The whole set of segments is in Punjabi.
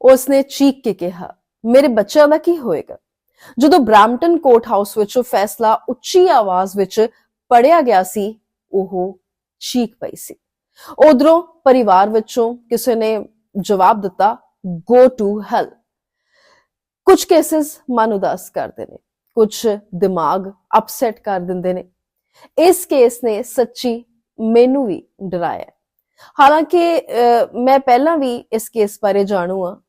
ਉਸਨੇ ਚੀਕ ਕੇ ਕਿਹਾ ਮੇਰੇ ਬੱਚਿਆਂ ਦਾ ਕੀ ਹੋਏਗਾ? ਜਦੋਂ ਬ੍ਰਾਮਟਨ ਕੋਰਟ ਹਾਊਸ ਵਿੱਚੋਂ ਫੈਸਲਾ ਉੱਚੀ ਆਵਾਜ਼ ਵਿੱਚ ਪੜਿਆ ਗਿਆ ਸੀ ਉਹ ਚੀਕ ਪਈ ਸੀ। ਉਧਰੋਂ ਪਰਿਵਾਰ ਵਿੱਚੋਂ ਕਿਸੇ ਨੇ ਜਵਾਬ ਦਿੱਤਾ ਗੋ ਟੂ ਹੈਲ ਕੁਝ ਕੇਸਿਸ ਮਨ ਉਦਾਸ ਕਰਦੇ ਨੇ ਕੁਝ ਦਿਮਾਗ ਅਪਸੈਟ ਕਰ ਦਿੰਦੇ ਨੇ। ਇਸ ਕੇਸ ਨੇ ਸੱਚੀ ਮੈਨੂੰ ਵੀ ਡਰਾਇਆ। ਹਾਲਾਂਕਿ ਅਹ, ਮੈਂ ਪਹਿਲਾਂ ਵੀ ਇਸ ਕੇਸ ਬਾਰੇ ਜਾਣੂ ਆ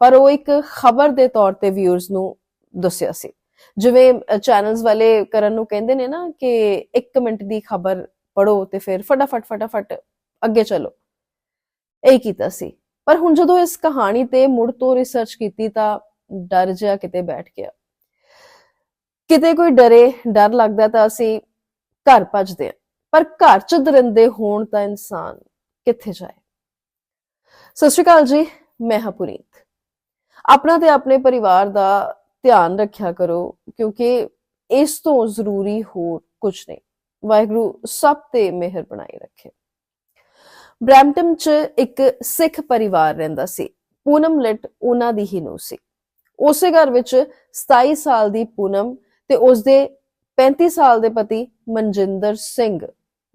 ਪਰ ਉਹ ਇੱਕ ਖਬਰ ਦੇ ਤੌਰ ਤੇ ਵਿਊਅਰਸ ਨੂੰ ਦੱਸਿਆ ਸੀ। ਜਿਵੇਂ ਚੈਨਲਸ ਵਾਲੇ ਕਰਨ ਨੂੰ ਕਹਿੰਦੇ ਨੇ ਨਾ ਕਿ 1 ਮਿੰਟ ਦੀ ਖਬਰ ਪੜੋ ਤੇ ਫਿਰ ਫਟਾਫਟ ਫਟਾਫਟ ਅੱਗੇ ਚਲੋ। ਇਹ ਕੀਤਾ ਸੀ। ਪਰ ਹੁਣ ਜਦੋਂ ਇਸ ਕਹਾਣੀ ਤੇ ਮੁੜ ਤੋਂ ਰਿਸਰਚ ਕੀਤੀ ਤਾਂ ਡਰ ਜਿਹਾ ਕਿਤੇ ਬੈਠ ਗਿਆ। ਕਿਤੇ ਕੋਈ ਡਰੇ, ਡਰ ਲੱਗਦਾ ਤਾਂ ਅਸੀਂ ਘਰ ਭੱਜਦੇ ਹਾਂ। ਪਰ ਘਰ ਚ ਦਰਿੰਦੇ ਹੋਣ ਤਾਂ ਇਨਸਾਨ ਕਿੱਥੇ ਜਾਏ? ਸਤਿ ਸ਼੍ਰੀ ਅਕਾਲ ਜੀ। ਮੈਂ ਹਾਂ ਪੁਨੀਤ। ਆਪਣਾ ਤੇ ਆਪਣੇ ਪਰਿਵਾਰ ਦਾ ਧਿਆਨ ਰੱਖਿਆ ਕਰੋ, ਕਿਉਂਕਿ ਇਸ ਤੋਂ ਜ਼ਰੂਰੀ ਹੋਰ ਕੁਝ ਨਹੀਂ। ਵਾਹਿਗੁਰੂ ਸਭ ਤੇ ਮਿਹਰ ਬਣਾਈ ਰੱਖੇ। ਬ੍ਰੈਂਟਮ ਚ ਇੱਕ ਸਿੱਖ ਪਰਿਵਾਰ ਰਹਿੰਦਾ ਸੀ। ਪੂਨਮ ਲਿਟ ਉਹਨਾਂ ਦੀ ਹੀ ਨੂੰ ਸੀ। ਉਸੇ ਘਰ ਵਿੱਚ 27 ਸਾਲ ਦੀ ਪੂਨਮ ਤੇ ਉਸਦੇ 35 ਸਾਲ ਦੇ ਪਤੀ ਮਨਜਿੰਦਰ ਸਿੰਘ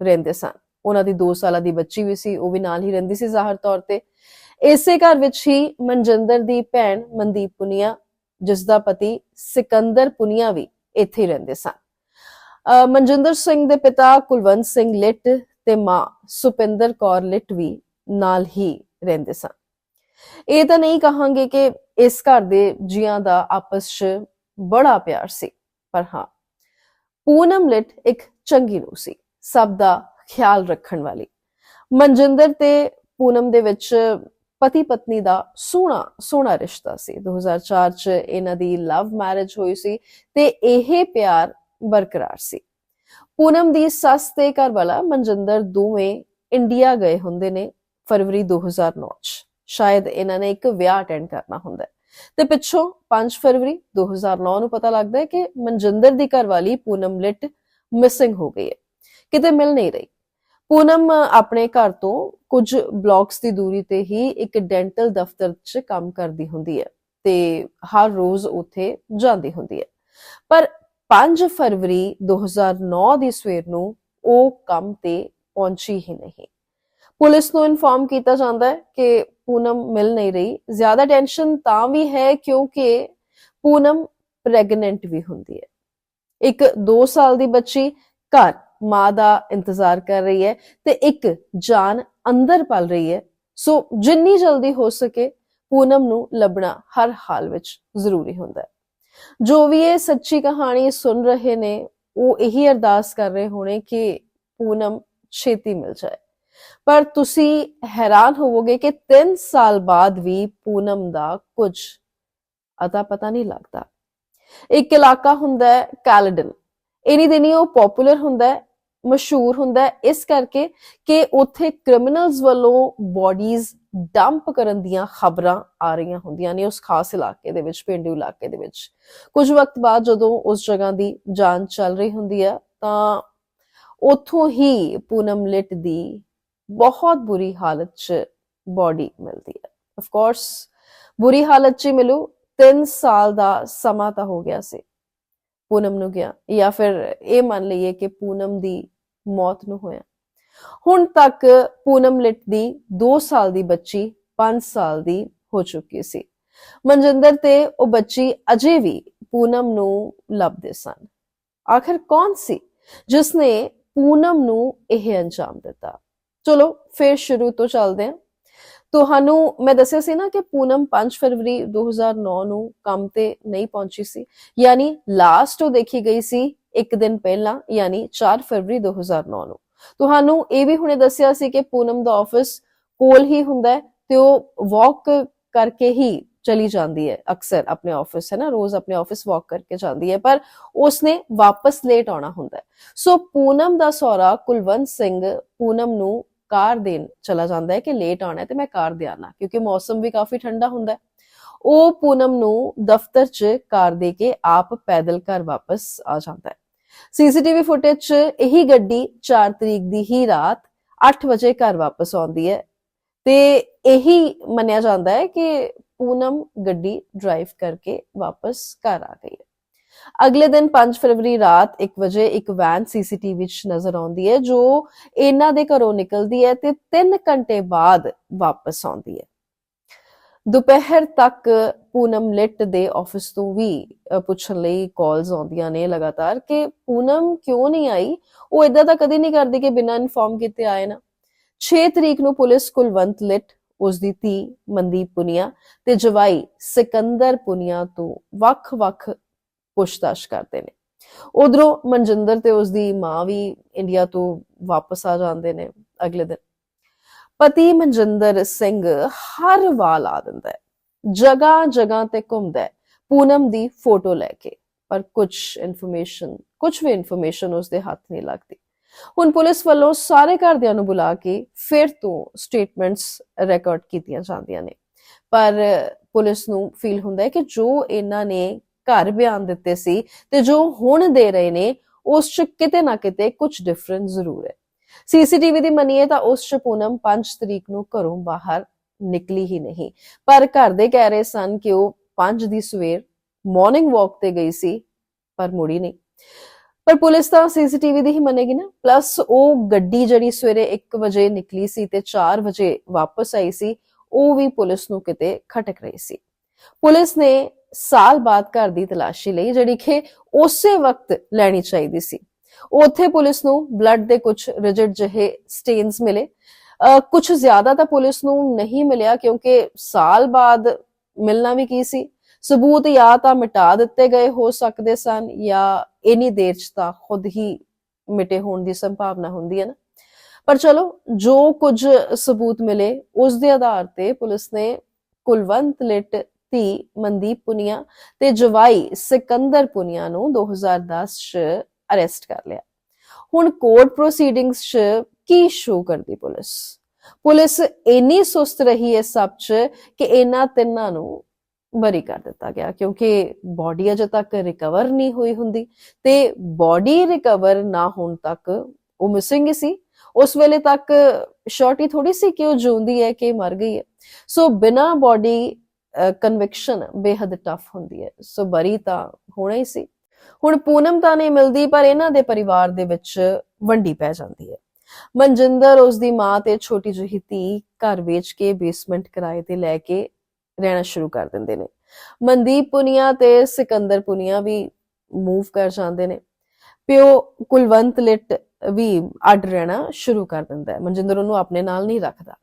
ਰਹਿੰਦੇ ਸਨ। ਉਹਨਾਂ ਦੀ 2 ਸਾਲਾਂ ਦੀ ਬੱਚੀ ਵੀ ਸੀ, ਉਹ ਵੀ ਨਾਲ ਹੀ ਰਹਿੰਦੀ ਸੀ ਜ਼ਾਹਰ ਤੌਰ ਤੇ। ਇਸੇ ਘਰ ਵਿੱਚ ਹੀ ਮਨਜਿੰਦਰ ਦੀ ਭੈਣ ਮਨਦੀਪ ਪੁਨੀਆ, ਜਿਸ ਦਾ ਪਤੀ ਸਿਕੰਦਰ ਪੁਨੀਆ ਵੀ ਇੱਥੇ ਰਹਿੰਦੇ ਸਨ। ਅਹ ਮਨਜਿੰਦਰ ਸਿੰਘ ਦੇ ਪਿਤਾ ਕੁਲਵੰਤ ਸਿੰਘ ਲਿੱਟ ਤੇ ਮਾਂ ਸੁਪਿੰਦਰ ਕੌਰ ਲਿੱਟ ਵੀ ਨਾਲ ਹੀ ਰਹਿੰਦੇ ਸਨ। ਇਹ ਤਾਂ ਨਹੀਂ ਕਹਾਂਗੇ ਕਿ ਇਸ ਘਰ ਦੇ ਜੀਆਂ ਦਾ ਆਪਸ 'ਚ ਬੜਾ ਪਿਆਰ ਸੀ, ਪਰ ਹਾਂ, ਪੂਨਮ ਲਿਟ ਇੱਕ ਚੰਗੀ ਰੂਹ ਸੀ, ਸਭ ਦਾ ਖਿਆਲ ਰੱਖਣ ਵਾਲੀ। ਮਨਜਿੰਦਰ ਤੇ ਪੂਨਮ ਦੇ ਵਿੱਚ ਪਤੀ ਪਤਨੀ ਦਾ ਸੋਹਣਾ ਸੋਹਣਾ ਰਿਸ਼ਤਾ ਸੀ। 2004 ਚ ਇਹਨਾਂ ਦੀ ਲਵ ਮੈਰਿਜ ਹੋਈ ਸੀ ਤੇ ਇਹ ਪਿਆਰ ਬਰਕਰਾਰ ਸੀ। ਪੂਨਮ ਦੀ ਸੱਸ ਤੇ ਘਰਵਾਲਾ ਮਨਜਿੰਦਰ ਦੋਵੇਂ ਇੰਡੀਆ ਗਏ ਹੁੰਦੇ ਨੇ ਫਰਵਰੀ 2009 ਚ। ਸ਼ਾਇਦ ਇਹਨਾਂ ਨੇ ਇੱਕ ਵਿਆਹ ਅਟੈਂਡ ਕਰਨਾ ਹੁੰਦਾ ਤੇ ਪਿੱਛੋਂ 5 ਫਰਵਰੀ 2009 ਨੂੰ ਪਤਾ ਲੱਗਦਾ ਹੈ ਕਿ ਮਨਜਿੰਦਰ ਦੀ ਘਰਵਾਲੀ ਪੂਨਮ ਲਿਟ ਮਿਸਿੰਗ ਹੋ ਗਈ ਹੈ। ਕਿਤੇ ਮਿਲ ਨਹੀਂ ਰਹੀ। ਪੂਨਮ, ਆਪਣੇ ਘਰ ਤੋਂ ਕੁਝ ਬਲਾਕਸ ਦੀ ਦੂਰੀ ਤੇ ਹੀ ਇੱਕ ਡੈਂਟਲ ਦਫ਼ਤਰ 'ਚ ਕੰਮ ਕਰਦੀ ਹੁੰਦੀ ਹੈ ਤੇ ਹਰ ਰੋਜ਼ ਉੱਥੇ ਜਾਂਦੀ ਹੁੰਦੀ ਹੈ। ਪਰ 5 ਫਰਵਰੀ 2009 ਦੀ ਸਵੇਰ ਨੂੰ ਉਹ ਕੰਮ ਤੇ ਪਹੁੰਚੀ ਹੀ ਨਹੀਂ। ਪੁਲਿਸ ਨੂੰ ਇਨਫਾਰਮ ਕੀਤਾ ਜਾਂਦਾ ਹੈ ਕਿ ਪੂਨਮ ਮਿਲ ਨਹੀਂ ਰਹੀ। ਜ਼ਿਆਦਾ ਟੈਨਸ਼ਨ ਤਾਂ ਵੀ ਹੈ ਕਿਉਂਕਿ ਪੂਨਮ ਪ੍ਰੈਗਨੈਂਟ ਵੀ ਹੁੰਦੀ ਹੈ। ਇੱਕ 2 ਸਾਲ ਦੀ ਬੱਚੀ ਘਰ ਮਾਂ ਦਾ ਇੰਤਜ਼ਾਰ ਕਰ ਰਹੀ ਹੈ ਤੇ ਇੱਕ ਜਾਨ ਅੰਦਰ ਪਲ ਰਹੀ ਹੈ। ਸੋ ਜਿੰਨੀ ਜਲਦੀ ਹੋ ਸਕੇ ਪੂਨਮ ਨੂੰ ਲੱਭਣਾ ਹਰ ਹਾਲ ਵਿੱਚ ਜ਼ਰੂਰੀ ਹੁੰਦਾ ਹੈ। ਜੋ ਵੀ ਇਹ ਸੱਚੀ ਕਹਾਣੀ ਸੁਣ ਰਹੇ ਨੇ, ਉਹ ਇਹੀ ਅਰਦਾਸ ਕਰ ਰਹੇ ਹੋਣੇ ਕਿ ਪੂਨਮ ਛੇਤੀ ਮਿਲ ਜਾਏ। ਪਰ ਤੁਸੀਂ ਹੈਰਾਨ ਹੋਵੋਗੇ ਕਿ 3 ਸਾਲ ਬਾਅਦ ਵੀ ਪੂਨਮ ਦਾ ਕੁਝ ਅਤਾ ਪਤਾ ਨਹੀਂ ਲੱਗਦਾ। ਇੱਕ ਇਲਾਕਾ ਹੁੰਦਾ ਹੈ ਕੈਲਡਨ। ਇਨੀ ਦਿਨੀ ਉਹ ਪਪੂਲਰ ਹੁੰਦਾ ਹੈ ਮਸ਼ਹੂਰ ਹੁੰਦਾ ਇਸ ਕਰਕੇ ਕਿ ਉੱਥੇ ਕ੍ਰਿਮੀਨਲਸ ਵੱਲੋਂ ਬਾਡੀਜ਼ ਡੰਪ ਕਰਨ ਦੀਆਂ ਖਬਰਾਂ ਆ ਰਹੀਆਂ ਹੁੰਦੀਆਂ ਨੇ ਉਸ ਖਾਸ ਇਲਾਕੇ ਦੇ ਵਿੱਚ, ਪਿੰਡੂ ਇਲਾਕੇ ਦੇ ਵਿੱਚ। ਕੁਝ ਵਕਤ ਬਾਅਦ ਜਦੋਂ ਉਸ ਜਗ੍ਹਾ ਦੀ ਜਾਂਚ ਚੱਲ ਰਹੀ ਹੁੰਦੀ ਹੈ, ਤਾਂ ਉੱਥੋਂ ਹੀ ਪੂਨਮ ਲਿਟ ਦੀ ਬਹੁਤ ਬੁਰੀ ਹਾਲਤ 'ਚ ਬਾਡੀ ਮਿਲਦੀ ਹੈ। ਆਫ ਕੋਰਸ ਬੁਰੀ ਹਾਲਤ 'ਚ ਹੀ ਮਿਲੂ। 3 ਸਾਲ ਦਾ ਸਮਾਂ ਤਾਂ ਹੋ ਗਿਆ ਸੀ। ਪੂਨਮ ਨੂੰ ਗਿਆ। ਜਾਂ ਫਿਰ ਇਹ ਮੰਨ ਲਈਏ ਕਿ ਪੂਨਮ ਦੀ ਮੌਤ ਨੂੰ ਹੋਇਆ। ਹੁਣ ਤੱਕ ਪੂਨਮ ਲਿਟ ਦੀ 2 ਸਾਲ ਦੀ ਬੱਚੀ 5 ਸਾਲ ਦੀ ਹੋ ਚੁੱਕੀ ਸੀ। ਮਨਜਿੰਦਰ ਤੇ ਉਹ ਬੱਚੀ ਅਜੇ ਵੀ ਪੂਨਮ ਨੂੰ ਲੱਭਦੇ ਸਨ। ਆਖਰ ਕੌਣ ਸੀ ਜਿਸ ਨੇ ਪੂਨਮ ਨੂੰ ਇਹ ਅੰਜਾਮ ਦਿੱਤਾ? ਚਲੋ, ਫਿਰ ਸ਼ੁਰੂ ਤੋਂ ਚੱਲਦੇ ਹਾਂ। ਤੁਹਾਨੂੰ ਮੈਂ ਦੱਸਿਆ ਸੀ ਨਾ ਕਿ ਪੂਨਮ 5 ਫਰਵਰੀ 2009 ਨੂੰ ਕੰਮ ਤੇ ਨਹੀਂ ਪਹੁੰਚੀ ਸੀ। ਯਾਨੀ ਲਾਸਟ ਉਹ ਦੇਖੀ ਗਈ ਸੀ ਇੱਕ ਦਿਨ ਪਹਿਲਾਂ, ਯਾਨੀ 4 ਫਰਵਰੀ 2009 ਨੂੰ ਤੁਹਾਨੂੰ ਇਹ ਵੀ ਹੁਣੇ ਦੱਸਿਆ ਸੀ ਕਿ ਪੂਨਮ ਦਾ ਆਫਿਸ ਕੋਲ ਹੀ ਹੁੰਦਾ ਹੈ ਤੇ ਉਹ ਵਾਕ ਕਰਕੇ ਹੀ ਚਲੀ ਜਾਂਦੀ ਹੈ, ਅਕਸਰ ਆਪਣੇ ਆਫਿਸ ਹੈ ਨਾ? ਰੋਜ਼ ਆਪਣੇ ਆਫਿਸ ਵਾਕ ਕਰਕੇ ਜਾਂਦੀ ਹੈ, ਪਰ ਉਸਨੇ ਵਾਪਸ ਲੇਟ ਆਉਣਾ ਹੁੰਦਾ ਹੈ। ਸੋ ਪੂਨਮ ਦਾ ਸਹੁਰਾ ਕੁਲਵੰਤ ਸਿੰਘ ਪੂਨਮ ਨੂੰ ਕਾਰ ਦੇਣ ਚਲਾ ਜਾਂਦਾ ਹੈ ਕਿ ਲੇਟ ਆਉਣਾ ਹੈ ਤੇ ਮੈਂ ਕਾਰ ਦੇ ਆਣਾ ਕਿਉਂਕਿ ਮੌਸਮ ਵੀ ਕਾਫੀ ਠੰਡਾ ਹੁੰਦਾ ਹੈ। ਉਹ ਪੂਨਮ ਨੂੰ ਦਫ਼ਤਰ 'ਚ ਕਾਰ ਦੇ ਕੇ ਆਪ ਪੈਦਲ ਘਰ ਵਾਪਸ ਆ ਜਾਂਦਾ ਹੈ। ਸੀਸੀਟੀਵੀ ਫੁਟੇਜ 'ਚ ਇਹੀ ਗੱਡੀ 4 ਤਰੀਕ ਦੀ ਹੀ ਰਾਤ 8 ਵਜੇ ਘਰ ਵਾਪਸ ਆਉਂਦੀ ਹੈ। ਤੇ ਇਹੀ ਮੰਨਿਆ ਜਾਂਦਾ ਹੈ ਕਿ ਪੂਨਮ ਗੱਡੀ ਡਰਾਈਵ ਕਰਕੇ ਵਾਪਸ ਘਰ ਆ ਗਈ ਹੈ। ਅਗਲੇ ਦਿਨ 5 ਫਰਵਰੀ ਰਾਤ 1 ਵਜੇ ਇੱਕ ਵੈਨ ਸੀਸੀਟੀਵੀ ਵਿੱਚ ਨਜ਼ਰ ਆਉਂਦੀ ਹੈ, ਜੋ ਇਹਨਾਂ ਦੇ ਘਰੋਂ ਨਿਕਲਦੀ ਹੈ ਤੇ 3 ਘੰਟੇ ਬਾਅਦ ਵਾਪਸ ਆਉਂਦੀ ਹੈ। ਦੁਪਹਿਰ ਤੱਕ ਪੂਨਮ ਲਿਟ ਦੇ ਆਫਿਸ ਤੋਂ ਵੀ ਪੁੱਛਣ ਲਈ ਕਾਲਸ ਆਉਂਦੀਆਂ ਨੇ ਲਗਾਤਾਰ ਕਿ ਪੂਨਮ ਕਿਉਂ ਨਹੀਂ ਆਈ? ਉਹ ਇਦਾਂ ਤਾਂ ਕਦੇ ਨਹੀਂ ਕਰਦੀ ਕਿ ਬਿਨਾਂ ਇਨਫੋਰਮ ਕੀਤੇ ਆਏ ਨਾ। 6 ਤਰੀਕ ਨੂੰ ਪੁਲਿਸ ਕੁਲਵੰਤ ਲਿਟ, ਉਸ ਦੀ ਧੀ ਮਨਦੀਪ ਪੁਨੀਆ ਤੇ ਜਵਾਈ ਸਿਕੰਦਰ ਪੁਨੀਆ ਤੋਂ ਵੱਖ-ਵੱਖ ਪੁੱਛਤਾਛ ਕਰਦੇ ਨੇ। ਉਧਰੋਂ ਮਨਜਿੰਦਰ ਤੇ ਉਸ ਦੀ ਮਾਂ ਵੀ ਇੰਡੀਆ ਤੋਂ ਵਾਪਸ ਆ ਜਾਂਦੇ ਨੇ ਅਗਲੇ ਦਿਨ। ਪਤੀ ਮਨਜਿੰਦਰ ਸਿੰਘ ਹਰ ਵਾਰ ਆ ਦਿੰਦਾ ਹੈ। ਜਗ੍ਹਾ ਜਗ੍ਹਾ ਤੇ ਘੁੰਮਦਾ ਹੈ। ਪੂਨਮ ਦੀ ਫੋਟੋ ਲੈ ਕੇ। ਪਰ ਕੁਝ ਇਨਫੋਰਮੇਸ਼ਨ ਕੁਝ ਵੀ ਇਨਫੋਰਮੇਸ਼ਨ ਉਸਦੇ ਹੱਥ ਨਹੀਂ ਲੱਗਦੀ। ਹੁਣ ਪੁਲਿਸ ਵੱਲੋਂ ਸਾਰੇ ਘਰਦਿਆਂ ਨੂੰ ਬੁਲਾ ਕੇ ਫਿਰ ਤੋਂ ਸਟੇਟਮੈਂਟਸ ਰਿਕਾਰਡ ਕੀਤੀਆਂ ਜਾਂਦੀਆਂ ਨੇ। ਪਰ ਪੁਲਿਸ ਨੂੰ ਫੀਲ ਹੁੰਦਾ ਹੈ ਕਿ ਜੋ ਇਹਨਾਂ ਨੇ ਘਰ ਬਿਆਨ ਦਿੱਤੇ ਸੀ ਤੇ ਜੋ ਹੁਣ ਦੇ ਰਹੇ ਨੇ, ਉਸ ਚ ਕਿਤੇ ਨਾ ਕਿਤੇ ਕੁਝ ਡਿਫਰੈਂਸ ਜ਼ਰੂਰ ਹੈ। ਸੀਸੀਟੀਵੀ ਦੀ ਮੰਨੀਏ ਤਾਂ ਉਸ ਚ ਪੂਨਮ 5 ਤਰੀਕ ਨੂੰ ਘਰੋਂ ਬਾਹਰ ਨਿਕਲੀ ਹੀ ਨਹੀਂ। ਪਰ ਘਰ ਦੇ ਕਹਿ ਰਹੇ ਸਨ ਕਿ ਉਹ 5 ਦੀ ਸਵੇਰ ਮਾਰਨਿੰਗ ਵਾਕ ਤੇ ਗਈ ਸੀ, ਪਰ ਮੁੜੀ ਨਹੀਂ। ਪਰ ਪੁਲਿਸ ਤਾਂ ਸੀਸੀਟੀਵੀ ਦੀ ਹੀ ਮੰਨੇਗੀ ਨਾ। ਪਲੱਸ ਉਹ ਗੱਡੀ ਜਿਹੜੀ ਸਵੇਰੇ 1 ਵਜੇ ਨਿਕਲੀ ਸੀ ਤੇ 4 ਵਜੇ ਵਾਪਸ ਆਈ ਸੀ, ਉਹ ਵੀ ਪੁਲਿਸ ਨੂੰ ਕਿਤੇ ਖਟਕ ਰਹੀ ਸੀ। ਪੁਲਿਸ ਨੇ ਸਾਲ ਬਾਅਦ ਘਰ ਦੀ ਤਲਾਸ਼ੀ ਲਈ, ਜਿਹੜੀ ਕਿ ਉਸੇ ਵਕਤ ਲੈਣੀ ਚਾਹੀਦੀ ਸੀ। ਉੱਥੇ ਪੁਲਿਸ ਨੂੰ ਬਲੱਡ ਦੇ ਕੁਝ ਰਿਜਿਡ ਜਿਹੇ ਸਟੇਨਸ ਮਿਲੇ। ਕੁਝ ਜ਼ਿਆਦਾ ਤਾਂ ਪੁਲਿਸ ਨੂੰ ਨਹੀਂ ਮਿਲਿਆ ਕਿਉਂਕਿ ਸਾਲ ਬਾਅਦ ਮਿਲਣਾ ਵੀ ਕੀ ਸੀ? ਸਬੂਤ ਜਾਂ ਤਾਂ ਮਿਟਾ ਦਿੱਤੇ ਗਏ ਹੋ ਸਕਦੇ ਸਨ ਜਾਂ ਇਨੀ ਦੇਰ ਚ ਤਾਂ ਖੁਦ ਹੀ ਮਿਟੇ ਹੋਣ ਦੀ ਸੰਭਾਵਨਾ ਹੁੰਦੀ ਹੈ ਨਾ। ਪਰ ਚਲੋ, ਜੋ ਕੁਝ ਸਬੂਤ ਮਿਲੇ, ਉਸ ਦੇ ਆਧਾਰ ਤੇ ਪੁਲਿਸ ਨੇ ਕੁਲਵੰਤ ਲਿਟ, ਧੀ ਮਨਦੀਪ ਪੁਨੀਆ ਤੇ ਜਵਾਈ ਸਿਕੰਦਰ ਪੁਨੀਆ ਨੂੰ 2010 ਚ ਅਰੈਸਟ ਕਰ ਲਿਆ। ਹੁਣ ਕੋਰਟ ਪ੍ਰੋਸੀਡਿੰਗਸ ਚ ਕੀ ਸ਼ੋ ਕਰਦੀ ਪੁਲਿਸ? ਪੁਲਿਸ ਇੰਨੀ ਸੁਸਤ ਰਹੀ ਹੈ ਸਭ ਚ ਕਿ ਇਹਨਾਂ ਤਿੰਨਾਂ ਨੂੰ ਬਰੀ ਕਰ ਦਿੱਤਾ ਗਿਆ ਕਿਉਂਕਿ ਬਾਡੀ ਅਜੇ ਤੱਕ ਰਿਕਵਰ ਨਹੀਂ ਹੋਈ ਹੁੰਦੀ ਤੇ ਬਾਡੀ ਰਿਕਵਰ ਨਾ ਹੋਣ ਤੱਕ ਉਹ ਮਿਸਿੰਗ ਸੀ। ਉਸ ਵੇਲੇ ਤੱਕ ਸ਼ੋਰਟੀ ਥੋੜੀ ਸੀ ਕਿ ਉਹ ਜਿਉਂਦੀ ਹੈ ਕਿ ਮਰ ਗਈ ਹੈ। ਸੋ ਬਿਨਾ ਬਾਡੀ ਕਨਵਿਕਸ਼ਨ ਬੇਹੱਦ ਟਫ ਹੁੰਦੀ ਹੈ। ਸੋ ਬਰੀ ਤਾਂ ਹੋਣਾ ਹੀ ਸੀ। ਹੁਣ ਪੂਨਮ ਤਾਂ ਨਹੀਂ ਮਿਲਦੀ, ਪਰ ਇਹਨਾਂ ਦੇ ਪਰਿਵਾਰ ਦੇ ਵਿੱਚ ਵੰਡੀ ਪੈ ਜਾਂਦੀ ਹੈ। ਮਨਜਿੰਦਰ ਉਸ ਦੀ ਮਾਂ ਤੇ ਛੋਟੀ ਜਿਹੀ ਧੀ ਘਰ ਵੇਚ ਕੇ ਬੇਸਮੈਂਟ ਕਿਰਾਏ ਤੇ ਲੈ ਕੇ ਰਹਿਣਾ ਸ਼ੁਰੂ ਕਰ ਦਿੰਦੇ ਨੇ। ਮਨਦੀਪ ਪੁਨੀਆ ਤੇ ਸਿਕੰਦਰ ਪੁਨੀਆ ਵੀ ਮੂਵ ਕਰ ਜਾਂਦੇ ਨੇ। ਪਿਓ ਕੁਲਵੰਤ ਲਿਟ ਵੀ ਅੱਡ ਰਹਿਣਾ ਸ਼ੁਰੂ ਕਰ ਦਿੰਦਾ ਹੈ। ਮਨਜਿੰਦਰ ਉਹਨੂੰ ਆਪਣੇ ਨਾਲ ਨਹੀਂ ਰੱਖਦਾ।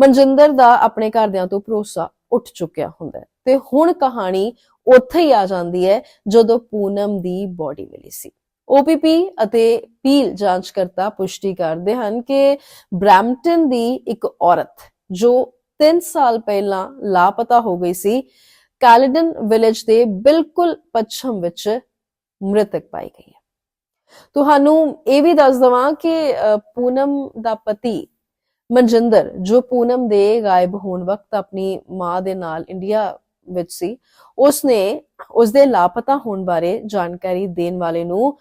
ਮਨਜਿੰਦਰ ਦਾ ਆਪਣੇ ਘਰਦਿਆਂ ਤੋਂ ਭਰੋਸਾ ਉੱਠ ਚੁੱਕਿਆ ਹੁੰਦਾ ਤੇ ਹੁਣ ਕਹਾਣੀ ਉੱਥੇ ਹੀ ਆ ਜਾਂਦੀ ਹੈ ਜਦੋਂ ਪੂਨਮ ਦੀ ਬਾਡੀ ਮਿਲੀ ਸੀ। OPP ਅਤੇ ਪੀਲ ਜਾਂਚਕਰਤਾ ਪੁਸ਼ਟੀ ਕਰਦੇ ਹਨ ਕਿ ਬ੍ਰੈਂਪਟਨ ਦੀ ਇੱਕ ਔਰਤ ਜੋ 3 ਸਾਲ ਪਹਿਲਾਂ ਲਾਪਤਾ ਹੋ ਗਈ ਸੀ ਕੈਲਡਨ ਵਿਲੇਜ ਦੇ ਬਿਲਕੁਲ ਪੱਛਮ ਵਿੱਚ ਮ੍ਰਿਤਕ ਪਾਈ ਗਈ ਹੈ। ਤੁਹਾਨੂੰ ਇਹ ਵੀ ਦੱਸ ਦਵਾਂ ਕਿ ਅ, ਪੂਨਮ ਦਾ ਪਤੀ ਮਨਜਿੰਦਰ ਜੋ ਪੂਨਮ ਦੇ ਗਾਇਬ ਹੋਣ ਵਕਤ ਆਪਣੀ ਮਾਂ ਦੇ ਨਾਲ ਇੰਡੀਆ ਵਿੱਚ ਸੀ ਉਸਨੇ ਉਸਦੇ ਲਾਪਤਾ ਹੋਣ ਬਾਰੇ ਜਾਣਕਾਰੀ ਦੇਣ ਵਾਲੇ ਨੂੰ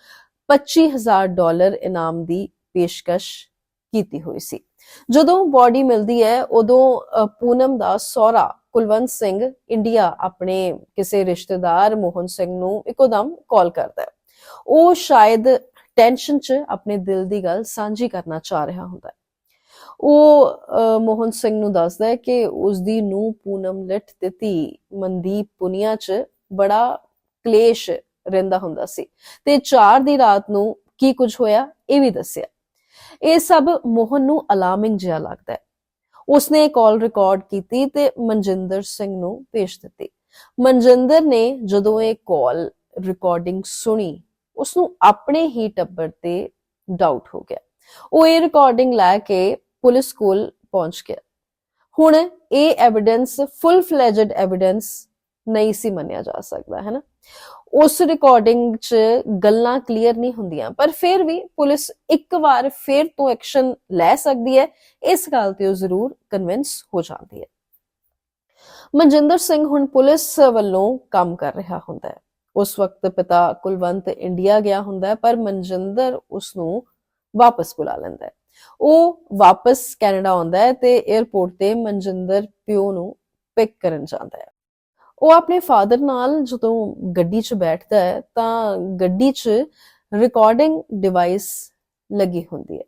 25000 ਡਾਲਰ ਇਨਾਮ ਦੀ ਪੇਸ਼ਕਸ਼ ਕੀਤੀ ਹੋਈ ਸੀ। ਜਦੋਂ ਬਾਡੀ ਮਿਲਦੀ ਹੈ, ਉਦੋਂ ਪੂਨਮ ਦਾ ਸਹੁਰਾ ਕੁਲਵੰਤ ਸਿੰਘ ਇੰਡੀਆ ਆਪਣੇ ਕਿਸੇ ਰਿਸ਼ਤੇਦਾਰ ਮੋਹਨ ਸਿੰਘ ਨੂੰ ਇੱਕੋਦਮ ਕਾਲ ਕਰਦਾ ਹੈ। ਉਹ ਸ਼ਾਇਦ ਟੈਨਸ਼ਨ 'ਚ ਆਪਣੇ ਦਿਲ ਦੀ ਗੱਲ ਸਾਂਝੀ ਕਰਨਾ ਚਾਹ ਰਿਹਾ ਹੁੰਦਾ ਹੈ। ਉਹ ਅ, ਮੋਹਨ ਸਿੰਘ ਨੂੰ ਦੱਸਦਾ ਹੈ ਕਿ ਉਸ ਦੀ ਨੂੰ ਪੂਨਮ ਲਿਟ ਤੇ ਧੀ ਮਨਦੀਪ ਪੁਨੀਆ 'ਚ ਬੜਾ ਕਲੇਸ਼ ਰਹਿੰਦਾ ਹੁੰਦਾ ਸੀ ਤੇ 4 ਦੀ ਰਾਤ ਨੂੰ ਕੀ ਕੁਝ ਹੋਇਆ ਇਹ ਵੀ ਦੱਸਿਆ। ਇਹ ਸਭ ਮੋਹਨ ਨੂੰ ਅਲਾਰਮਿੰਗ ਜਿਹਾ ਲੱਗਦਾ ਹੈ। ਉਸਨੇ ਕਾਲ ਰਿਕਾਰਡ ਕੀਤੀ ਤੇ ਮਨਜਿੰਦਰ ਸਿੰਘ ਨੂੰ ਭੇਜ ਦਿੱਤੀ। ਮਨਜਿੰਦਰ ਨੇ ਜਦੋਂ ਇਹ ਕਾਲ ਰਿਕਾਰਡਿੰਗ ਸੁਣੀ ਉਸ ਨੂੰ ਆਪਣੇ ਹੀ ਟੱਬਰ ਤੇ ਡਾਊਟ ਹੋ ਗਿਆ। ਉਹ ਇਹ ਰਿਕਾਰਡਿੰਗ ਲੈ ਕੇ ਪੁਲਿਸ ਕੋਲ ਪਹੁੰਚ ਗਿਆ। ਹੁਣ ਇਹ ਐਵੀਡੈਂਸ ਫੁੱਲ ਫਲੇਜਡ ਐਵੀਡੈਂਸ ਨਹੀਂ ਸੀ ਮੰਨਿਆ ਜਾ ਸਕਦਾ, ਹੈ ਨਾ? ਉਸ ਰਿਕਾਰਡਿੰਗ 'ਚ ਗੱਲਾਂ ਕਲੀਅਰ ਨਹੀਂ ਹੁੰਦੀਆਂ, ਪਰ ਫਿਰ ਵੀ ਪੁਲਿਸ ਇੱਕ ਵਾਰ ਫਿਰ ਤੋਂ ਐਕਸ਼ਨ ਲੈ ਸਕਦੀ ਹੈ, ਇਸ ਗੱਲ ਤੇ ਉਹ ਜ਼ਰੂਰ ਕਨਵਿੰਸ ਹੋ ਜਾਂਦੀ ਹੈ। ਮਨਜਿੰਦਰ ਸਿੰਘ ਹੁਣ ਪੁਲਿਸ ਵੱਲੋਂ ਕੰਮ ਕਰ ਰਿਹਾ ਹੁੰਦਾ ਹੈ। ਉਸ ਵਕਤ ਪਿਤਾ ਕੁਲਵੰਤ ਇੰਡੀਆ ਗਿਆ ਹੁੰਦਾ ਹੈ, ਪਰ ਮਨਜਿੰਦਰ ਉਸ ਨੂੰ ਵਾਪਸ ਬੁਲਾ ਲੈਂਦਾ ਹੈ। ਉਹ ਵਾਪਸ ਕੈਨੇਡਾ ਆਉਂਦਾ ਹੈ ਤੇ 에ਅਰਪੋਰਟ ਤੇ ਮਨਜਿੰਦਰ ਪਿਓ ਨੂੰ ਪਿਕ ਕਰਨ ਜਾਂਦਾ ਹੈ। ਉਹ ਆਪਣੇ ਫਾਦਰ ਨਾਲ ਜਦੋਂ ਗੱਡੀ 'ਚ ਬੈਠਦਾ ਹੈ ਤਾਂ ਗੱਡੀ 'ਚ ਰਿਕਾਰਡਿੰਗ ਡਿਵਾਈਸ ਲੱਗੀ ਹੁੰਦੀ ਹੈ।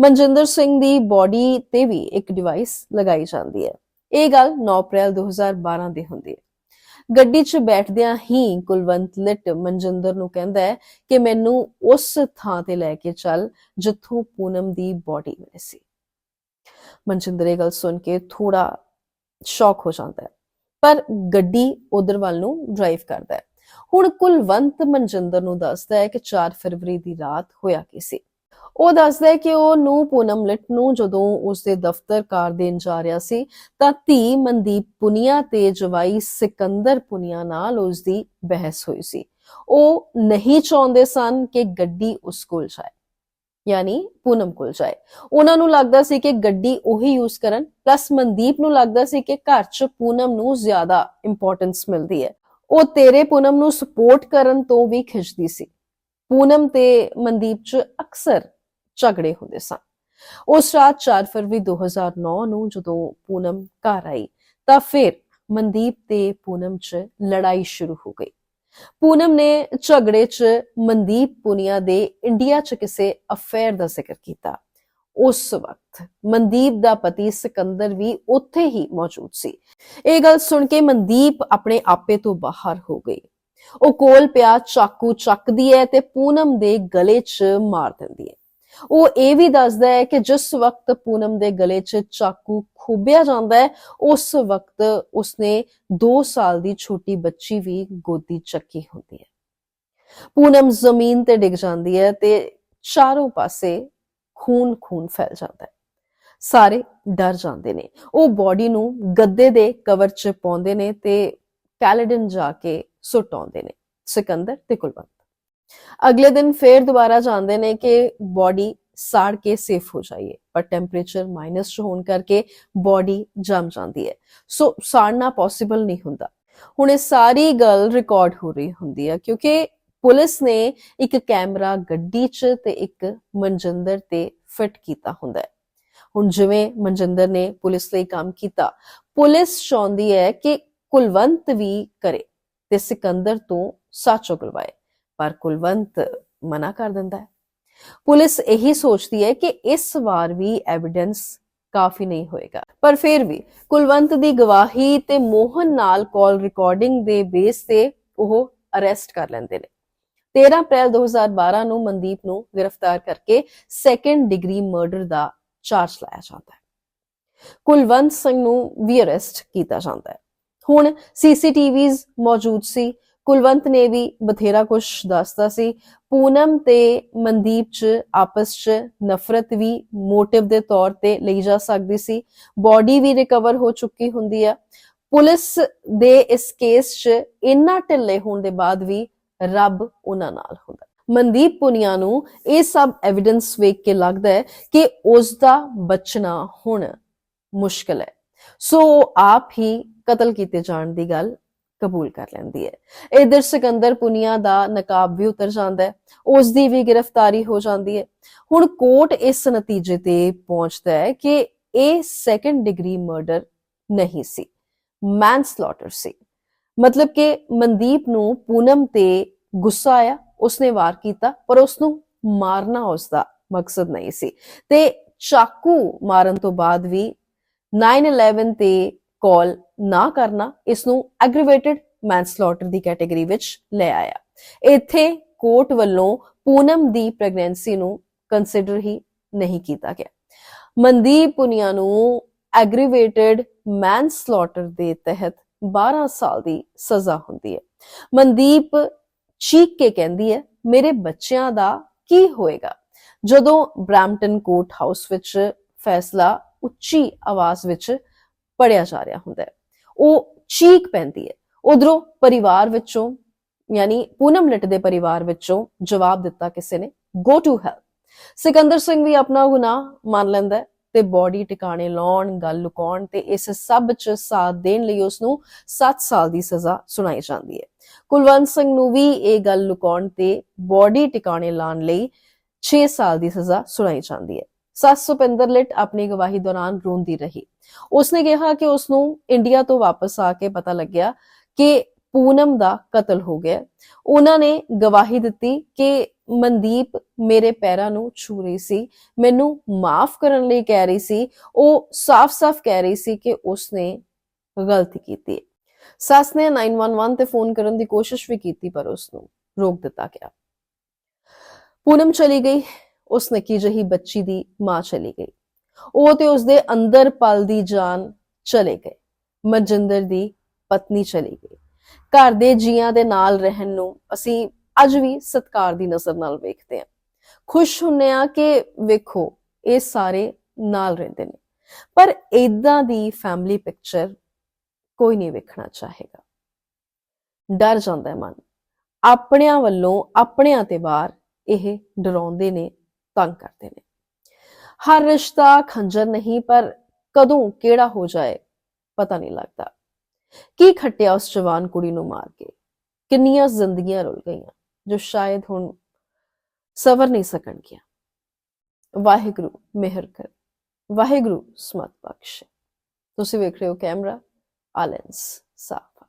ਮਨਜਿੰਦਰ ਸਿੰਘ ਦੀ ਬਾਡੀ ਤੇ ਵੀ ਇੱਕ ਡਿਵਾਈਸ ਲਗਾਈ ਜਾਂਦੀ ਹੈ। ਇਹ ਗੱਲ 9 ਅਪ੍ਰੈਲ 2012 ਦੀ ਹੁੰਦੀ ਹੈ। ਗੱਡੀ 'ਚ ਬੈਠਦਿਆਂ ਹੀ ਕੁਲਵੰਤ ਲਿਟ ਮਨਜਿੰਦਰ ਨੂੰ ਕਹਿੰਦਾ ਹੈ ਕਿ ਮੈਨੂੰ ਉਸ ਥਾਂ ਤੇ ਲੈ ਕੇ ਚੱਲ ਜਿੱਥੋਂ ਪੂਨਮ ਦੀ ਬਾਡੀ ਮਿਲੀ ਸੀ। ਮਨਜਿੰਦਰ ਇਹ ਗੱਲ ਸੁਣ ਕੇ ਥੋੜਾ ਸ਼ੌਕ ਹੋ ਜਾਂਦਾ ਹੈ, ਪਰ ਗੱਡੀ ਉਧਰ ਵੱਲ ਨੂੰ ਡਰਾਈਵ ਕਰਦਾ ਹੈ। ਹੁਣ ਕੁਲਵੰਤ ਮਨਜਿੰਦਰ ਨੂੰ ਦੱਸਦਾ ਹੈ ਕਿ 4 ਫਰਵਰੀ ਦੀ ਰਾਤ ਹੋਇਆ ਕੀ ਸੀ। ਉਹ ਦੱਸਦਾ ਹੈ ਕਿ ਉਹ ਨੂੰ ਪੂਨਮ ਲਿਟ ਨੂੰ ਜਦੋਂ ਉਸਦੇ ਦਫ਼ਤਰ ਕਾਰ ਦੇਣ ਜਾ ਰਿਹਾ ਸੀ, ਤਾਂ ਧੀ ਮਨਦੀਪ ਪੁਨੀਆ ਤੇ ਜਵਾਈ ਸਿਕੰਦਰ ਪੁਨੀਆ ਨਾਲ ਉਸ ਦੀ ਬਹਿਸ ਹੋਈ ਸੀ। ਉਹ ਨਹੀਂ ਚਾਹੁੰਦੇ ਸਨ ਕਿ ਗੱਡੀ ਉਸ ਕੋਲ ਜਾਏ, ਯਾਨੀ ਪੂਨਮ ਕੋਲ ਜਾਏ। ਉਹਨਾਂ ਨੂੰ ਲੱਗਦਾ ਸੀ ਕਿ ਗੱਡੀ ਉਹੀ ਯੂਜ਼ ਕਰਨ ਪਲੱਸ ਮਨਦੀਪ ਨੂੰ ਲੱਗਦਾ ਸੀ ਕਿ ਘਰ 'ਚ ਪੂਨਮ ਨੂੰ ਜ਼ਿਆਦਾ ਇੰਪੋਰਟੈਂਸ ਮਿਲਦੀ ਹੈ। ਉਹ ਤੇਰੇ ਪੂਨਮ ਨੂੰ ਸਪੋਰਟ ਕਰਨ ਤੋਂ ਵੀ ਖਿੱਚਦੀ ਸੀ। ਪੂਨਮ ਤੇ ਮਨਦੀਪ 'ਚ ਅਕਸਰ ਝਗੜੇ ਹੁੰਦੇ ਸਨ। ਉਸ ਰਾਤ 4 ਫਰਵਰੀ 2009 ਨੂੰ ਜਦੋਂ ਪੂਨਮ ਘਰ ਆਈ, ਤਾਂ ਫਿਰ ਮਨਦੀਪ ਤੇ ਪੂਨਮ 'ਚ ਲੜਾਈ ਸ਼ੁਰੂ ਹੋ ਗਈ। ਪੂਨਮ ਨੇ ਝਗੜੇ 'ਚ ਮਨਦੀਪ ਪੁਨੀਆ ਦੇ ਇੰਡੀਆ 'ਚ ਕਿਸੇ ਅਫੇਅਰ ਦਾ ਜ਼ਿਕਰ ਕੀਤਾ। ਉਸ ਵਕਤ ਮਨਦੀਪ ਦਾ ਪਤੀ ਸਿਕੰਦਰ ਵੀ ਉੱਥੇ ਹੀ ਮੌਜੂਦ ਸੀ। ਇਹ ਗੱਲ ਸੁਣ ਕੇ ਮਨਦੀਪ ਆਪਣੇ ਆਪੇ ਤੋਂ ਬਾਹਰ ਹੋ ਗਈ। ਉਹ ਕੋਲ ਪਿਆ ਚਾਕੂ ਚੱਕਦੀ ਹੈ ਤੇ ਪੂਨਮ ਦੇ ਗਲੇ 'ਚ ਮਾਰ ਦਿੰਦੀ ਹੈ। ਉਹ ਇਹ ਵੀ ਦੱਸਦਾ ਹੈ ਕਿ ਜਿਸ ਵਕਤ ਪੂਨਮ ਦੇ ਗਲੇ 'ਚ ਚਾਕੂ ਖੁੱਬਿਆ ਜਾਂਦਾ ਹੈ, ਉਸ ਵਕਤ ਉਸਨੇ 2 ਸਾਲ ਦੀ ਛੋਟੀ ਬੱਚੀ ਵੀ ਗੋਦੀ ਚੱਕੀ ਹੁੰਦੀ ਹੈ। ਪੂਨਮ ਜ਼ਮੀਨ ਤੇ ਡਿੱਗ ਜਾਂਦੀ ਹੈ ਤੇ ਚਾਰੋਂ ਪਾਸੇ ਖੂਨ ਖੂਨ ਫੈਲ ਜਾਂਦਾ ਹੈ। ਸਾਰੇ ਡਰ ਜਾਂਦੇ ਨੇ। ਉਹ ਬਾਡੀ ਨੂੰ ਗੱਦੇ ਦੇ ਕਵਰ 'ਚ ਪਾਉਂਦੇ ਨੇ ਤੇ ਕੈਲੇਡਨ ਜਾ ਕੇ ਸੁੱਟ ਆਉਂਦੇ ਨੇ। ਸਿਕੰਦਰ ਤੇ ਕੁਲਵੰਤ। ਅਗਲੇ ਦਿਨ ਫੇਰ ਦੁਬਾਰਾ ਜਾਂਦੇ ਨੇ ਕਿ ਬਾਡੀ ਸਾੜ ਕੇ ਸੇਫ ਹੋ ਜਾਈਏ ਪਰ ਟੈਂਪਰੇਚਰ ਮਾਈਨਸ ਚ ਹੋਣ ਕਰਕੇ ਬਾਡੀ ਜੰਮ ਜਾਂਦੀ ਹੈ। ਸੋ ਸਾੜਨਾ ਪੋਸੀਬਲ ਨਹੀਂ ਹੁੰਦਾ। ਹੁਣ ਇਹ ਸਾਰੀ ਗੱਲ ਰਿਕਾਰਡ ਹੋ ਰਹੀ ਹੁੰਦੀ ਹੈ ਕਿਉਂਕਿ ਪੁਲਿਸ ਨੇ ਇੱਕ ਕੈਮਰਾ ਗੱਡੀ 'ਚ ਤੇ ਇੱਕ ਮਨਜਿੰਦਰ ਤੇ ਫਿੱਟ ਕੀਤਾ ਹੁੰਦਾ ਹੈ। ਹੁਣ ਜਿਵੇਂ ਮਨਜਿੰਦਰ ਨੇ ਪੁਲਿਸ ਲਈ ਕੰਮ ਕੀਤਾ, ਪੁਲਿਸ ਚਾਹੁੰਦੀ ਹੈ ਕਿ ਕੁਲਵੰਤ ਵੀ ਕਰੇ ਤੇ ਸਿਕੰਦਰ ਤੋਂ ਸੱਚ ਉਗਲਵਾਏ ਪਰ ਕੁਲਵੰਤ ਮਨਾ ਕਰ ਦਿੰਦਾ ਹੈ। ਪੁਲਿਸ ਇਹੀ ਸੋਚਦੀ ਹੈ ਕਿ ਇਸ ਵਾਰ ਵੀ ਐਵੀਡੈਂਸ ਕਾਫੀ ਨਹੀਂ ਹੋਏਗਾ। ਪਰ ਫਿਰ ਵੀ ਕੁਲਵੰਤ ਦੀ ਗਵਾਹੀ ਤੇ ਮੋਹਨ ਨਾਲ ਕਾਲ ਰਿਕਾਰਡਿੰਗ ਦੇ ਬੇਸ ਤੇ ਉਹ ਅਰੈਸਟ ਕਰ ਲੈਂਦੇ ਨੇ। 13 ਅਪ੍ਰੈਲ 2012 ਨੂੰ ਮਨਦੀਪ ਨੂੰ ਗ੍ਰਿਫਤਾਰ ਕਰਕੇ ਸੈਕੰਡ ਡਿਗਰੀ ਮਰਡਰ ਦਾ ਚਾਰਜ ਲਾਇਆ ਜਾਂਦਾ ਹੈ। ਕੁਲਵੰਤ ਸਿੰਘ ਨੂੰ ਵੀ ਅਰੈਸਟ ਕੀਤਾ ਜਾਂਦਾ ਹੈ। ਹੁਣ ਸੀਸੀਟੀਵੀਜ਼ ਮੌਜੂਦ ਸੀ। ਕੁਲਵੰਤ ਨੇ ਵੀ ਬਥੇਰਾ ਕੁਝ ਦੱਸਦਾ ਸੀ। ਪੂਨਮ ਤੇ ਮਨਦੀਪ ਚ ਆਪਸ ਚ ਨਫ਼ਰਤ ਵੀ ਮੋਟਿਵ ਦੇ ਤੌਰ ਤੇ ਲਈ ਜਾ ਸਕਦੀ ਸੀ। ਬਾਡੀ ਵੀ ਰਿਕਵਰ ਹੋ ਚੁੱਕੀ ਹੁੰਦੀ ਹੈ ਪੁਲਿਸ ਦੇ ਇਸ ਕੇਸ 'ਚ ਇੰਨਾ ਢਿੱਲੇ ਹੋਣ ਦੇ ਬਾਅਦ ਵੀ ਰੱਬ ਉਹਨਾਂ ਨਾਲ ਹੁੰਦਾ। ਮਨਦੀਪ ਪੁਨੀਆ ਨੂੰ ਇਹ ਸਭ ਐਵੀਡੈਂਸ ਵੇਖ ਕੇ ਲੱਗਦਾ ਹੈ ਕਿ ਉਸ ਦਾ ਬਚਣਾ ਹੁਣ ਮੁਸ਼ਕਲ ਹੈ। ਸੋ ਉਹ ਆਪ ਹੀ ਕਤਲ ਕੀਤੇ ਜਾਣ ਦੀ ਗੱਲ ਕਬੂਲ ਕਰ ਲੈਂਦੀ ਹੈ। ਇਧਰ ਸਿਕੰਦਰ ਪੁਨੀਆ ਦਾ ਨਕਾਬ ਵੀ ਉਤਰ ਜਾਂਦਾ ਹੈ। ਉਸ ਦੀ ਵੀ ਗ੍ਰਿਫਤਾਰੀ ਹੋ ਜਾਂਦੀ ਹੈ। ਹੁਣ ਕੋਰਟ ਇਸ ਨਤੀਜੇ ਤੇ ਪਹੁੰਚਦਾ ਹੈ ਕਿ ਇਹ ਸੈਕੰਡ ਡਿਗਰੀ ਮਰਡਰ ਨਹੀਂ ਸੀ। ਮੈਨਸਲੌਟਰ ਸੀ। ਮਤਲਬ ਕਿ ਮਨਦੀਪ ਨੂੰ ਪੂਨਮ ਤੇ ਗੁੱਸਾ ਆਇਆ, ਉਸਨੇ ਵਾਰ ਕੀਤਾ, ਪਰ ਉਸ ਨੂੰ ਮਾਰਨਾ ਉਸ ਦਾ ਮਕਸਦ ਨਹੀਂ ਸੀ। ਤੇ ਚਾਕੂ ਮਾਰਨ ਤੋਂ ਬਾਅਦ ਵੀ 911 ਤੇ ਕਾਲ ਨਾ ਕਰਨਾ ਇਸ ਨੂੰ ਐਗਰੀਵੇਟਿਡ ਮੈਨਸਲੌਟਰ ਦੀ ਕੈਟਾਗਰੀ ਵਿੱਚ ਲੈ ਆਇਆ। ਇੱਥੇ ਕੋਰਟ ਵੱਲੋਂ ਪੂਨਮ ਦੀ ਪ੍ਰੈਗਨੈਂਸੀ ਨੂੰ ਕੰਸੀਡਰ ਹੀ ਨਹੀਂ ਕੀਤਾ ਗਿਆ। ਮਨਦੀਪ ਪੁਨੀਆ ਨੂੰ ਐਗਰੀਵੇਟਿਡ ਮੈਨਸਲੌਟਰ ਦੇ ਤਹਿਤ 12 ਸਾਲ ਦੀ ਸਜ਼ਾ ਹੁੰਦੀ ਹੈ। ਮਨਦੀਪ ਚੀਕ ਕੇ ਕਹਿੰਦੀ ਹੈ, ਮੇਰੇ ਬੱਚਿਆਂ ਦਾ ਕੀ ਹੋਏਗਾ? ਜਦੋਂ ਬ੍ਰੈਂਪਟਨ ਕੋਰਟ ਹਾਊਸ ਵਿੱਚ ਫੈਸਲਾ ਉੱਚੀ ਆਵਾਜ਼ ਵਿੱਚ ਪੜਿਆ ਜਾ ਰਿਹਾ ਹੁੰਦਾ ਹੈ। ਉਹ ਚੀਕ ਪੈਂਦੀ ਹੈ। ਉਧਰੋਂ ਪਰਿਵਾਰ ਵਿੱਚੋਂ, ਯਾਨੀ ਪੂਨਮ ਲਿਟ ਦੇ ਪਰਿਵਾਰ ਵਿੱਚੋਂ ਜਵਾਬ ਦਿੱਤਾ ਕਿਸੇ ਨੇ ਗੋ ਟੂ ਹੈਲ ਸਿਕੰਦਰ ਸਿੰਘ ਵੀ ਆਪਣਾ ਗੁਨਾਹ ਮੰਨ ਲੈਂਦਾ ਤੇ ਬਾਡੀ ਟਿਕਾਣੇ ਲਾਉਣ, ਗੱਲ ਲੁਕਾਉਣ ਤੇ ਇਸ ਸਭ ਚ ਸਾਥ ਦੇਣ ਲਈ ਉਸ ਨੂੰ 7 ਸਾਲ ਦੀ ਸਜ਼ਾ ਸੁਣਾਈ ਜਾਂਦੀ ਹੈ। ਕੁਲਵੰਤ ਸਿੰਘ ਨੂੰ ਵੀ ਇਹ ਗੱਲ ਲੁਕਾਉਣ ਤੇ ਬਾਡੀ ਟਿਕਾਣੇ ਲਾਉਣ ਲਈ 6 ਸਾਲ ਦੀ ਸਜ਼ਾ ਸੁਣਾਈ ਜਾਂਦੀ ਹੈ। ਸੱਸ ਸੁਪਿੰਦਰ ਲਿਟ ਆਪਣੀ ਗਵਾਹੀ ਦੌਰਾਨ ਰੋਂਦੀ ਰਹੀ। ਉਸਨੇ ਕਿਹਾ ਕਿ ਉਸ ਨੂੰ ਇੰਡੀਆ ਤੋਂ ਵਾਪਸ ਆ ਕੇ ਪਤਾ ਲੱਗਿਆ ਕਿ ਪੂਨਮ ਦਾ ਕਤਲ ਹੋ ਗਿਆ। ਉਹਨਾਂ ਨੇ ਗਵਾਹੀ ਦਿੱਤੀ ਕਿ ਮਨਦੀਪ ਮੇਰੇ ਪੈਰਾਂ ਨੂੰ ਛੂ ਰਹੀ ਸੀ, ਮੈਨੂੰ ਮਾਫ ਕਰਨ ਲਈ ਕਹਿ ਰਹੀ ਸੀ, ਉਹ ਸਾਫ਼-ਸਾਫ਼ ਕਹਿ ਰਹੀ ਸੀ ਕਿ ਉਸਨੇ ਗਲਤੀ ਕੀਤੀ। ਸੱਸ ਨੇ 911 ਤੇ ਫੋਨ ਕਰਨ ਦੀ ਕੋਸ਼ਿਸ਼ ਵੀ ਕੀਤੀ ਪਰ ਉਸ ਨੂੰ ਰੋਕ ਦਿੱਤਾ ਗਿਆ। ਪੂਨਮ ਚਲੀ ਗਈ। ਉਸ ਨਿੱਕੀ ਜਿਹੀ ਬੱਚੀ ਦੀ ਮਾਂ ਚਲੀ ਗਈ। ਉਹ ਤੇ ਉਸਦੇ ਅੰਦਰ ਪਲਦੀ ਜਾਨ ਚਲੇ ਗਏ। ਮਨਜਿੰਦਰ ਦੀ ਪਤਨੀ ਚਲੀ ਗਈ। ਘਰ ਦੇ ਜੀਆਂ ਦੇ ਨਾਲ ਰਹਿਣ ਨੂੰ ਅਸੀਂ ਅੱਜ ਵੀ ਸਤਕਾਰ ਦੀ ਨਜ਼ਰ ਨਾਲ ਵੇਖਦੇ ਹਾਂ। ਖੁਸ਼ ਹੁੰਨੇ ਆ ਕਿ ਵੇਖੋ, ਇਹ ਸਾਰੇ ਨਾਲ ਰਹਿੰਦੇ ਨੇ। ਪਰ ਇਦਾਂ ਦੀ ਫੈਮਿਲੀ ਪਿਕਚਰ ਕੋਈ ਨਹੀਂ ਵੇਖਣਾ ਚਾਹੇਗਾ। ਡਰ ਜਾਂਦਾ ਹੈ ਮਨ। ਆਪਣਿਆਂ ਵੱਲੋਂ, ਆਪਣਿਆਂ ਤੇ ਵਾਰ ਇਹ ਡਰਾਉਂਦੇ ਨੇ ਤੰਗ ਕਰਦੇ ਨੇ ਹਰ ਰਿਸ਼ਤਾ ਖੰਜਰ ਨਹੀਂ ਪਰ ਕਦੋਂ ਕਿਹੜਾ ਹੋ ਜਾਏ ਪਤਾ ਨਹੀਂ ਲੱਗਦਾ ਕੀ ਖੱਟਿਆ ਉਸ ਜਵਾਨ ਕੁੜੀ ਨੂੰ ਮਾਰ ਕੇ ਕਿੰਨੀਆਂ ਜ਼ਿੰਦਗੀਆਂ ਰੁਲ ਗਈਆਂ ਜੋ ਸ਼ਾਇਦ ਹੁਣ ਸਵਰ ਨਹੀਂ ਸਕਣਗੀਆਂ ਵਾਹਿਗੁਰੂ ਮਿਹਰ ਕਰ ਵਾਹਿਗੁਰੂ ਸਮਤ ਬਖਸ਼ ਤੁਸੀਂ ਵੇਖ ਰਹੇ ਹੋ ਕੈਮਰਾ ਆਲੈਂਸ ਸਾਫਾ